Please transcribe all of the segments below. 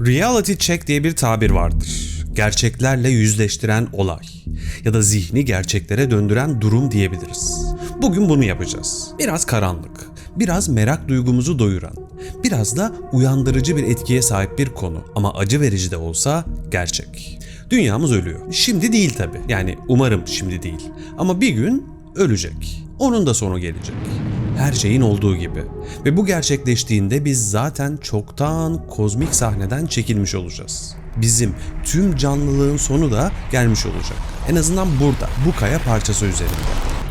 Reality check diye bir tabir vardır. Gerçeklerle yüzleştiren olay ya da zihni gerçeklere döndüren durum diyebiliriz. Bugün bunu yapacağız. Biraz karanlık, biraz merak duygumuzu doyuran, biraz da uyandırıcı bir etkiye sahip bir konu ama acı verici de olsa gerçek. Dünyamız ölüyor. Şimdi değil tabi. Yani umarım şimdi değil. Ama bir gün ölecek. Onun da sonu gelecek. Her şeyin olduğu gibi. Ve bu gerçekleştiğinde biz zaten çoktan kozmik sahneden çekilmiş olacağız. Bizim tüm canlılığın sonu da gelmiş olacak. En azından burada, bu kaya parçası üzerinde.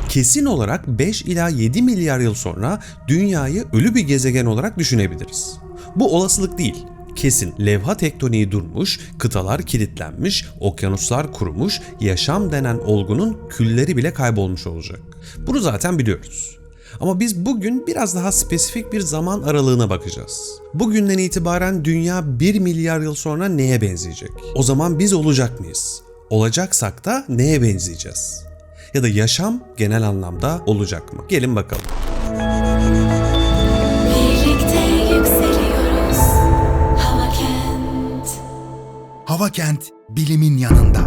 Kesin olarak 5 ila 7 milyar yıl sonra dünyayı ölü bir gezegen olarak düşünebiliriz. Bu olasılık değil. Kesin levha tektoniği durmuş, kıtalar kilitlenmiş, okyanuslar kurumuş, yaşam denen olgunun külleri bile kaybolmuş olacak. Bunu zaten biliyoruz. Ama biz bugün biraz daha spesifik bir zaman aralığına bakacağız. Bugünden itibaren dünya 1 milyar yıl sonra neye benzeyecek? O zaman biz olacak mıyız? Olacaksak da neye benzeyeceğiz? Ya da yaşam genel anlamda olacak mı? Gelin bakalım. Birlikte yükseliyoruz. Hava Kent. Hava Kent bilimin yanında.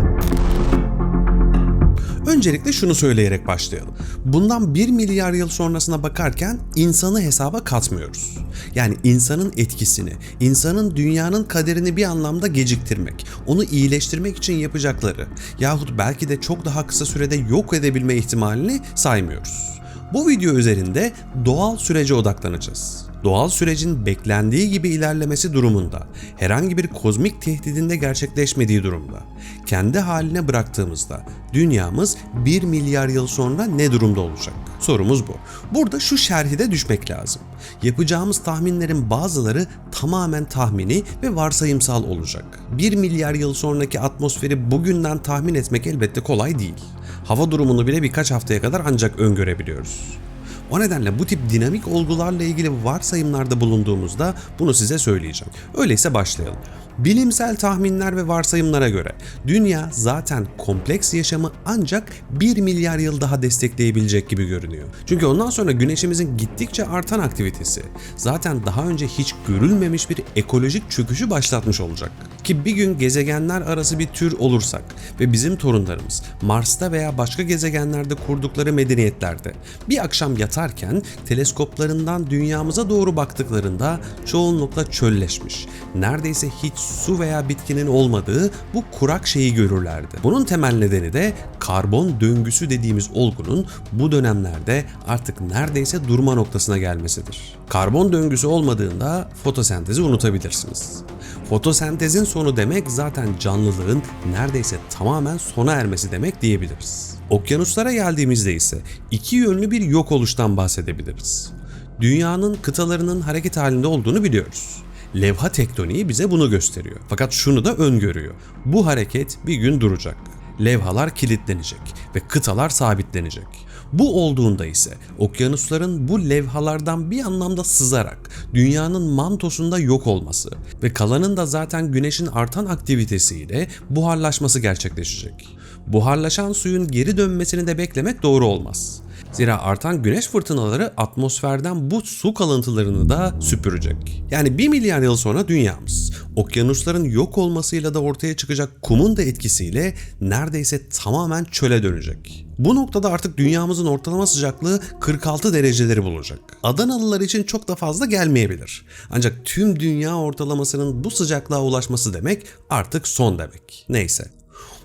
Öncelikle şunu söyleyerek başlayalım. Bundan 1 milyar yıl sonrasına bakarken insanı hesaba katmıyoruz. Yani insanın etkisini, insanın dünyanın kaderini bir anlamda geciktirmek, onu iyileştirmek için yapacakları yahut belki de çok daha kısa sürede yok edebilme ihtimalini saymıyoruz. Bu video üzerinde doğal sürece odaklanacağız. Doğal sürecin beklendiği gibi ilerlemesi durumunda, herhangi bir kozmik tehdidinde gerçekleşmediği durumda, kendi haline bıraktığımızda dünyamız 1 milyar yıl sonra ne durumda olacak? Sorumuz bu. Burada şu şerhi de düşmek lazım. Yapacağımız tahminlerin bazıları tamamen tahmini ve varsayımsal olacak. 1 milyar yıl sonraki atmosferi bugünden tahmin etmek elbette kolay değil. Hava durumunu bile birkaç haftaya kadar ancak öngörebiliyoruz. O nedenle bu tip dinamik olgularla ilgili varsayımlarda bulunduğumuzda bunu size söyleyeceğim. Öyleyse başlayalım. Bilimsel tahminler ve varsayımlara göre dünya zaten kompleks yaşamı ancak 1 milyar yıl daha destekleyebilecek gibi görünüyor. Çünkü ondan sonra güneşimizin gittikçe artan aktivitesi zaten daha önce hiç görülmemiş bir ekolojik çöküşü başlatmış olacak. Ki bir gün gezegenler arası bir tür olursak ve bizim torunlarımız Mars'ta veya başka gezegenlerde kurdukları medeniyetlerde bir akşam yatarken teleskoplarından dünyamıza doğru baktıklarında çoğunlukla çölleşmiş, neredeyse hiç su veya bitkinin olmadığı bu kurak şeyi görürlerdi. Bunun temel nedeni de karbon döngüsü dediğimiz olgunun bu dönemlerde artık neredeyse durma noktasına gelmesidir. Karbon döngüsü olmadığında fotosentezi unutabilirsiniz. Fotosentezin sonu demek zaten canlılığın neredeyse tamamen sona ermesi demek diyebiliriz. Okyanuslara geldiğimizde ise iki yönlü bir yok oluştan bahsedebiliriz. Dünyanın kıtalarının hareket halinde olduğunu biliyoruz. Levha tektoniği bize bunu gösteriyor. Fakat şunu da öngörüyor. Bu hareket bir gün duracak. Levhalar kilitlenecek ve kıtalar sabitlenecek. Bu olduğunda ise okyanusların bu levhalardan bir anlamda sızarak dünyanın mantosunda yok olması ve kalanın da zaten güneşin artan aktivitesiyle buharlaşması gerçekleşecek. Buharlaşan suyun geri dönmesini de beklemek doğru olmaz. Zira artan güneş fırtınaları atmosferden bu su kalıntılarını da süpürecek. Yani 1 milyar yıl sonra dünyamız okyanusların yok olmasıyla da ortaya çıkacak kumun da etkisiyle neredeyse tamamen çöle dönecek. Bu noktada artık dünyamızın ortalama sıcaklığı 46 dereceleri bulacak. Adanalılar için çok da fazla gelmeyebilir. Ancak tüm dünya ortalamasının bu sıcaklığa ulaşması demek artık son demek. Neyse.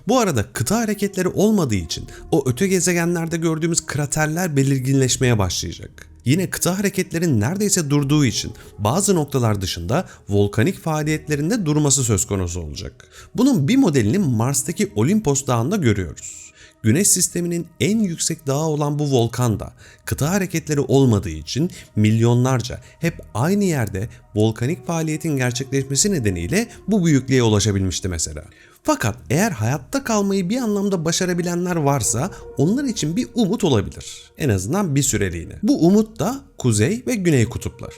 Bu arada kıta hareketleri olmadığı için o öte gezegenlerde gördüğümüz kraterler belirginleşmeye başlayacak. Yine kıta hareketlerin neredeyse durduğu için bazı noktalar dışında volkanik faaliyetlerinde durması söz konusu olacak. Bunun bir modelini Mars'taki Olimpos Dağı'nda görüyoruz. Güneş sisteminin en yüksek dağı olan bu volkanda kıta hareketleri olmadığı için milyonlarca hep aynı yerde volkanik faaliyetin gerçekleşmesi nedeniyle bu büyüklüğe ulaşabilmişti mesela. Fakat eğer hayatta kalmayı bir anlamda başarabilenler varsa onlar için bir umut olabilir. En azından bir süreliğine. Bu umut da kuzey ve güney kutuplar.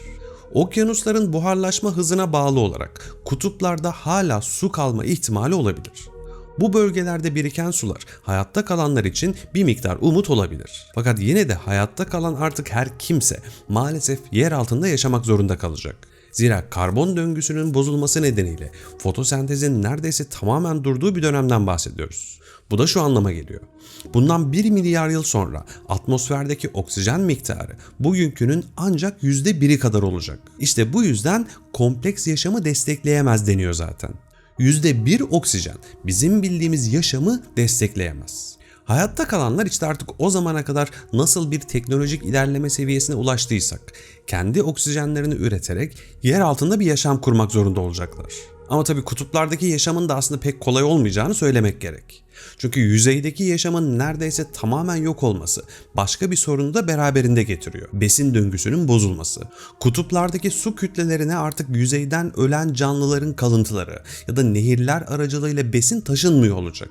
Okyanusların buharlaşma hızına bağlı olarak kutuplarda hala su kalma ihtimali olabilir. Bu bölgelerde biriken sular hayatta kalanlar için bir miktar umut olabilir. Fakat yine de hayatta kalan artık her kimse maalesef yer altında yaşamak zorunda kalacak. Zira karbon döngüsünün bozulması nedeniyle fotosentezin neredeyse tamamen durduğu bir dönemden bahsediyoruz. Bu da şu anlama geliyor. Bundan 1 milyar yıl sonra atmosferdeki oksijen miktarı bugünkünün ancak %1'i kadar olacak. İşte bu yüzden kompleks yaşamı destekleyemez deniyor zaten. %1 oksijen bizim bildiğimiz yaşamı destekleyemez. Hayatta kalanlar işte artık o zamana kadar nasıl bir teknolojik ilerleme seviyesine ulaştıysak kendi oksijenlerini üreterek yer altında bir yaşam kurmak zorunda olacaklar. Ama tabii kutuplardaki yaşamın da aslında pek kolay olmayacağını söylemek gerek. Çünkü yüzeydeki yaşamın neredeyse tamamen yok olması başka bir sorunu da beraberinde getiriyor. Besin döngüsünün bozulması. Kutuplardaki su kütlelerine artık yüzeyden ölen canlıların kalıntıları ya da nehirler aracılığıyla besin taşınmıyor olacak.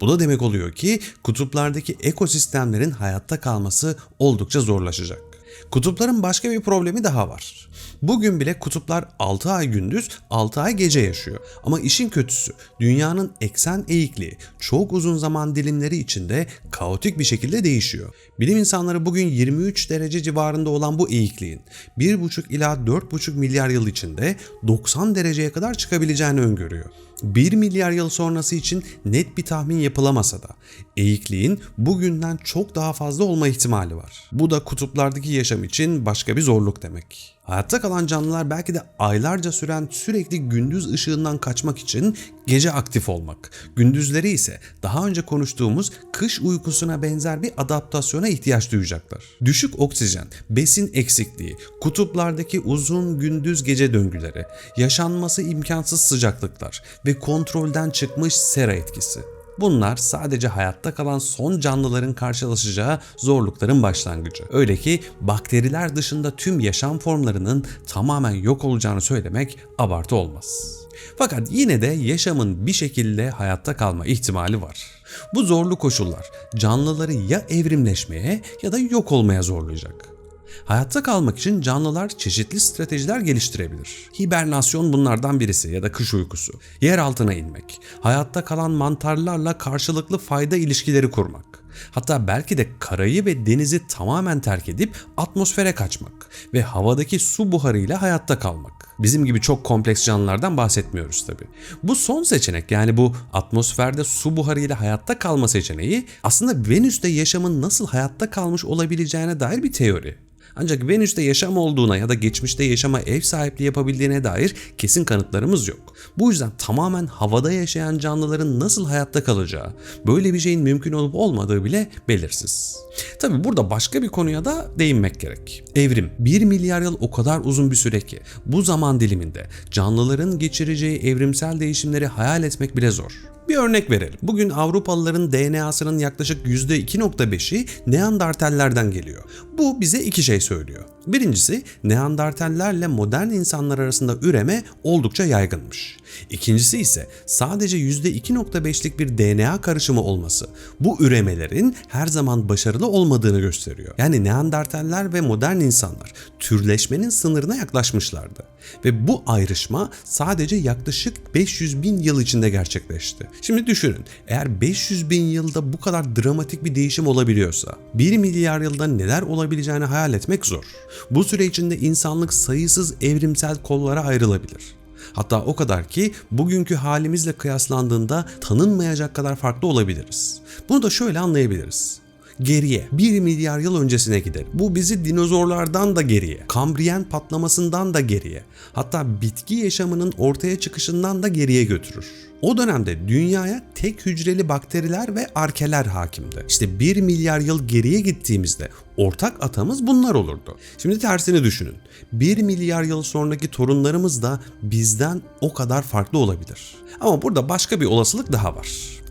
Bu da demek oluyor ki kutuplardaki ekosistemlerin hayatta kalması oldukça zorlaşacak. Kutupların başka bir problemi daha var. Bugün bile kutuplar 6 ay gündüz, 6 ay gece yaşıyor. Ama işin kötüsü dünyanın eksen eğikliği çok uzun zaman dilimleri içinde kaotik bir şekilde değişiyor. Bilim insanları bugün 23 derece civarında olan bu eğikliğin 1,5 ila 4,5 milyar yıl içinde 90 dereceye kadar çıkabileceğini öngörüyor. 1 milyar yıl sonrası için net bir tahmin yapılamasa da eğikliğin bugünden çok daha fazla olma ihtimali var. Bu da kutuplardaki yaşam için başka bir zorluk demek. Hayatta kalan canlılar belki de aylarca süren sürekli gündüz ışığından kaçmak için gece aktif olmak. Gündüzleri ise daha önce konuştuğumuz kış uykusuna benzer bir adaptasyona ihtiyaç duyacaklar. Düşük oksijen, besin eksikliği, kutuplardaki uzun gündüz gece döngüleri, yaşanması imkansız sıcaklıklar ve kontrolden çıkmış sera etkisi. Bunlar sadece hayatta kalan son canlıların karşılaşacağı zorlukların başlangıcı. Öyle ki bakteriler dışında tüm yaşam formlarının tamamen yok olacağını söylemek abartı olmaz. Fakat yine de yaşamın bir şekilde hayatta kalma ihtimali var. Bu zorlu koşullar canlıları ya evrimleşmeye ya da yok olmaya zorlayacak. Hayatta kalmak için canlılar çeşitli stratejiler geliştirebilir. Hibernasyon bunlardan birisi ya da kış uykusu. Yer altına inmek. Hayatta kalan mantarlarla karşılıklı fayda ilişkileri kurmak. Hatta belki de karayı ve denizi tamamen terk edip atmosfere kaçmak ve havadaki su buharıyla hayatta kalmak. Bizim gibi çok kompleks canlılardan bahsetmiyoruz tabi. Bu son seçenek yani bu atmosferde su buharıyla hayatta kalma seçeneği aslında Venüs'te yaşamın nasıl hayatta kalmış olabileceğine dair bir teori. Ancak Venüs'te yaşam olduğuna ya da geçmişte yaşama ev sahipliği yapabildiğine dair kesin kanıtlarımız yok. Bu yüzden tamamen havada yaşayan canlıların nasıl hayatta kalacağı, böyle bir şeyin mümkün olup olmadığı bile belirsiz. Tabi burada başka bir konuya da değinmek gerek. Evrim. 1 milyar yıl o kadar uzun bir süre ki bu zaman diliminde canlıların geçireceği evrimsel değişimleri hayal etmek bile zor. Bir örnek verelim. Bugün Avrupalıların DNA'sının yaklaşık %2.5'i Neandertallerden geliyor. Bu bize iki şey söylüyor. Birincisi Neandertallerle modern insanlar arasında üreme oldukça yaygınmış. İkincisi ise sadece %2.5'lik bir DNA karışımı olması bu üremelerin her zaman başarılı olmadığını gösteriyor. Yani Neandertaller ve modern insanlar türleşmenin sınırına yaklaşmışlardı. Ve bu ayrışma sadece yaklaşık 500 bin yıl içinde gerçekleşti. Şimdi düşünün eğer 500 bin yılda bu kadar dramatik bir değişim olabiliyorsa 1 milyar yılda neler olabileceğini hayal etmek zor. Bu süre içinde insanlık sayısız evrimsel kollara ayrılabilir. Hatta o kadar ki bugünkü halimizle kıyaslandığında tanınmayacak kadar farklı olabiliriz. Bunu da şöyle anlayabiliriz geriye 1 milyar yıl öncesine gider. Bu bizi dinozorlardan da geriye, Kambriyen patlamasından da geriye, hatta bitki yaşamının ortaya çıkışından da geriye götürür. O dönemde dünyaya tek hücreli bakteriler ve arkeler hakimdi. İşte 1 milyar yıl geriye gittiğimizde ortak atamız bunlar olurdu. Şimdi tersini düşünün. 1 milyar yıl sonraki torunlarımız da bizden o kadar farklı olabilir. Ama burada başka bir olasılık daha var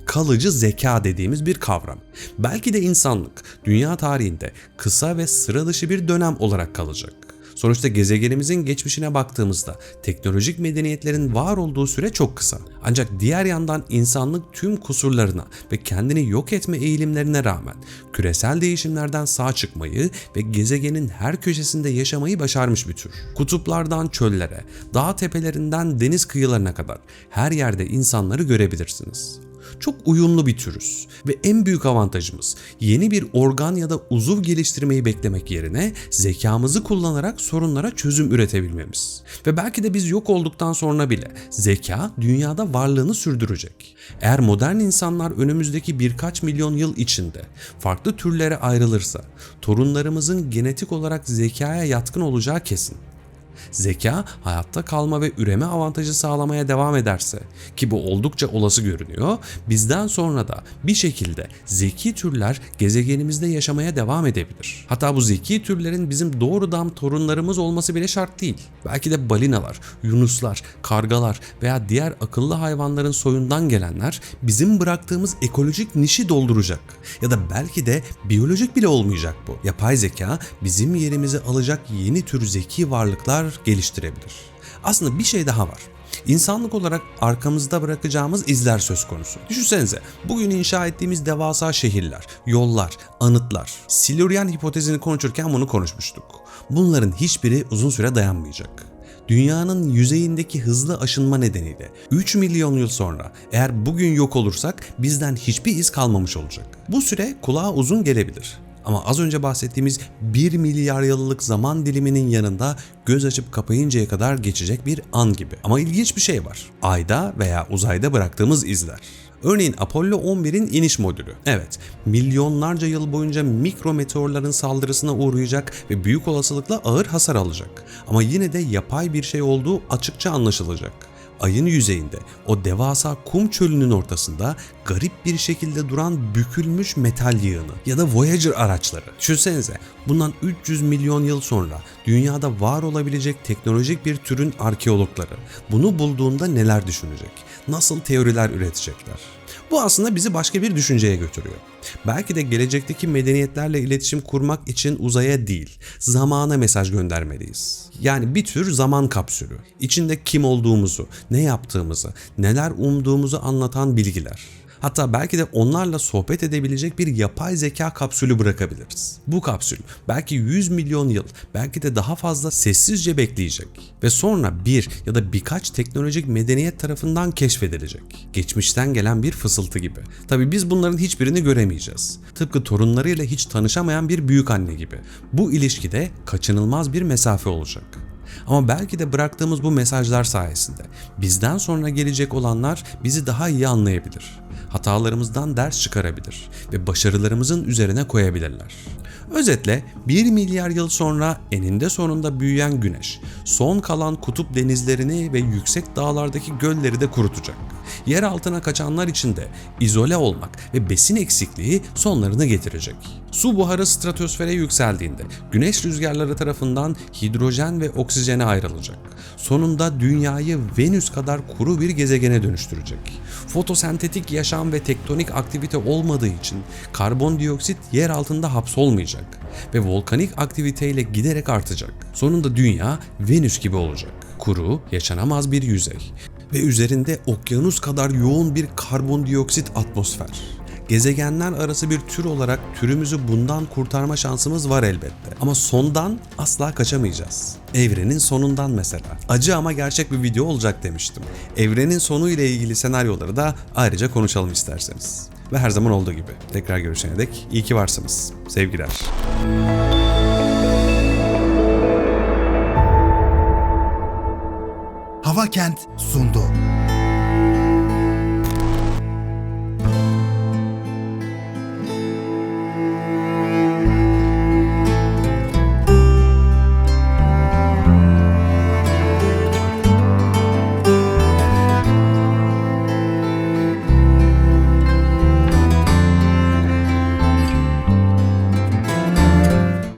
kalıcı zeka dediğimiz bir kavram. Belki de insanlık dünya tarihinde kısa ve sıra dışı bir dönem olarak kalacak. Sonuçta gezegenimizin geçmişine baktığımızda teknolojik medeniyetlerin var olduğu süre çok kısa. Ancak diğer yandan insanlık tüm kusurlarına ve kendini yok etme eğilimlerine rağmen küresel değişimlerden sağ çıkmayı ve gezegenin her köşesinde yaşamayı başarmış bir tür. Kutuplardan çöllere, dağ tepelerinden deniz kıyılarına kadar her yerde insanları görebilirsiniz. Çok uyumlu bir türüz ve en büyük avantajımız yeni bir organ ya da uzuv geliştirmeyi beklemek yerine zekamızı kullanarak sorunlara çözüm üretebilmemiz. Ve belki de biz yok olduktan sonra bile zeka dünyada varlığını sürdürecek. Eğer modern insanlar önümüzdeki birkaç milyon yıl içinde farklı türlere ayrılırsa torunlarımızın genetik olarak zekaya yatkın olacağı kesin. Zeka hayatta kalma ve üreme avantajı sağlamaya devam ederse ki bu oldukça olası görünüyor, bizden sonra da bir şekilde zeki türler gezegenimizde yaşamaya devam edebilir. Hatta bu zeki türlerin bizim doğrudan torunlarımız olması bile şart değil. Belki de balinalar, yunuslar, kargalar veya diğer akıllı hayvanların soyundan gelenler bizim bıraktığımız ekolojik nişi dolduracak. Ya da belki de biyolojik bile olmayacak bu. Yapay zeka bizim yerimizi alacak yeni tür zeki varlıklar geliştirebilir. Aslında bir şey daha var. İnsanlık olarak arkamızda bırakacağımız izler söz konusu. Düşünsenize bugün inşa ettiğimiz devasa şehirler, yollar, anıtlar. Silurian hipotezini konuşurken bunu konuşmuştuk. Bunların hiçbiri uzun süre dayanmayacak. Dünyanın yüzeyindeki hızlı aşınma nedeniyle 3 milyon yıl sonra eğer bugün yok olursak bizden hiçbir iz kalmamış olacak. Bu süre kulağa uzun gelebilir. Ama az önce bahsettiğimiz 1 milyar yıllık zaman diliminin yanında göz açıp kapayıncaya kadar geçecek bir an gibi. Ama ilginç bir şey var. Ayda veya uzayda bıraktığımız izler. Örneğin Apollo 11'in iniş modülü. Evet, milyonlarca yıl boyunca mikro meteorların saldırısına uğrayacak ve büyük olasılıkla ağır hasar alacak. Ama yine de yapay bir şey olduğu açıkça anlaşılacak. Ayın yüzeyinde o devasa kum çölünün ortasında garip bir şekilde duran bükülmüş metal yığını ya da Voyager araçları. Düşünsenize bundan 300 milyon yıl sonra dünyada var olabilecek teknolojik bir türün arkeologları bunu bulduğunda neler düşünecek? Nasıl teoriler üretecekler? Bu aslında bizi başka bir düşünceye götürüyor. Belki de gelecekteki medeniyetlerle iletişim kurmak için uzaya değil, zamana mesaj göndermeliyiz. Yani bir tür zaman kapsülü. İçinde kim olduğumuzu, ne yaptığımızı, neler umduğumuzu anlatan bilgiler. Hatta belki de onlarla sohbet edebilecek bir yapay zeka kapsülü bırakabiliriz. Bu kapsül belki 100 milyon yıl, belki de daha fazla sessizce bekleyecek ve sonra bir ya da birkaç teknolojik medeniyet tarafından keşfedilecek. Geçmişten gelen bir fısıltı gibi. Tabi biz bunların hiçbirini göremeyeceğiz. Tıpkı torunlarıyla hiç tanışamayan bir büyük anne gibi. Bu ilişkide kaçınılmaz bir mesafe olacak. Ama belki de bıraktığımız bu mesajlar sayesinde bizden sonra gelecek olanlar bizi daha iyi anlayabilir. Hatalarımızdan ders çıkarabilir ve başarılarımızın üzerine koyabilirler. Özetle 1 milyar yıl sonra eninde sonunda büyüyen güneş, son kalan kutup denizlerini ve yüksek dağlardaki gölleri de kurutacak. Yer altına kaçanlar için de izole olmak ve besin eksikliği sonlarını getirecek. Su buharı stratosfere yükseldiğinde güneş rüzgarları tarafından hidrojen ve oksijene ayrılacak. Sonunda dünyayı Venüs kadar kuru bir gezegene dönüştürecek. Fotosentetik yaşam ve tektonik aktivite olmadığı için karbondioksit yer altında hapsolmayacak ve volkanik aktiviteyle giderek artacak. Sonunda dünya Venüs gibi olacak. Kuru, yaşanamaz bir yüzey ve üzerinde okyanus kadar yoğun bir karbondioksit atmosfer. Gezegenler arası bir tür olarak türümüzü bundan kurtarma şansımız var elbette. Ama sondan asla kaçamayacağız. Evrenin sonundan mesela. Acı ama gerçek bir video olacak demiştim. Evrenin sonu ile ilgili senaryoları da ayrıca konuşalım isterseniz. Ve her zaman olduğu gibi tekrar görüşene dek iyi ki varsınız. Sevgiler. Hava Kent sundu.